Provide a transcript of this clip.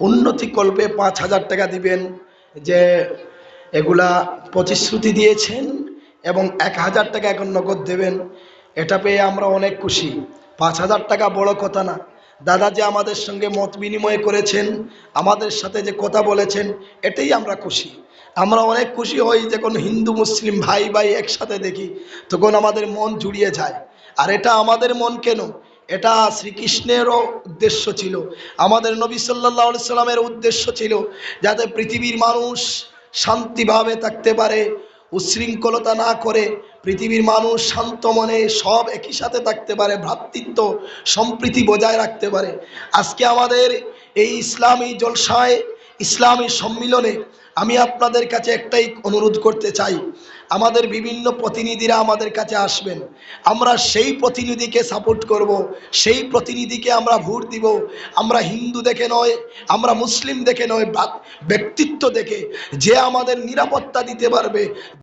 উন্নতি কল্পে পাঁচ হাজার টাকা দিবেন যে এগুলা প্রতিশ্রুতি দিয়েছেন এবং এক হাজার টাকা এখন নগদ দেবেন। এটা পেয়ে আমরা অনেক খুশি। পাঁচ হাজার টাকা বড় কথা না। দাদা যে আমাদের সঙ্গে মত বিনিময় করেছেন, আমাদের সাথে যে কথা বলেছেন, এটাই আমরা খুশি। আমরা অনেক খুশি হই যখন হিন্দু, মুসলিম ভাই ভাই একসাথে দেখি, তখন আমাদের মন জুড়িয়ে যায়। আর এটা আমাদের মন কেন? এটা শ্রীকৃষ্ণেরও উদ্দেশ্য ছিল। আমাদের নবী সাল্লাহ সাল্লামের উদ্দেশ্য ছিল যাতে পৃথিবীর মানুষ শান্তিভাবে থাকতে পারে, উশৃঙ্খলতা না করে, পৃথিবীর মানুষ শান্ত মনে সব একই সাথে থাকতে পারে, ভ্রাতৃত্ব সম্প্রীতি বজায় রাখতে পারে। আজকে আমাদের এই ইসলামী জলসায় ইসলামী সম্মিলনে আমি আপনাদের কাছে একটাই অনুরোধ করতে চাই। আমাদের বিভিন্ন প্রতিনিধিরা আমাদের কাছে আসবেন। আমরা সেই প্রতিনিধিকে সাপোর্ট করব, সেই প্রতিনিধিকে আমরা ভোট দিব। আমরা হিন্দু দেখে নয়, আমরা মুসলিম দেখে নয় ব্যক্তিত্ব দেখে যে আমাদের নিরাপত্তা দিতে পারবে।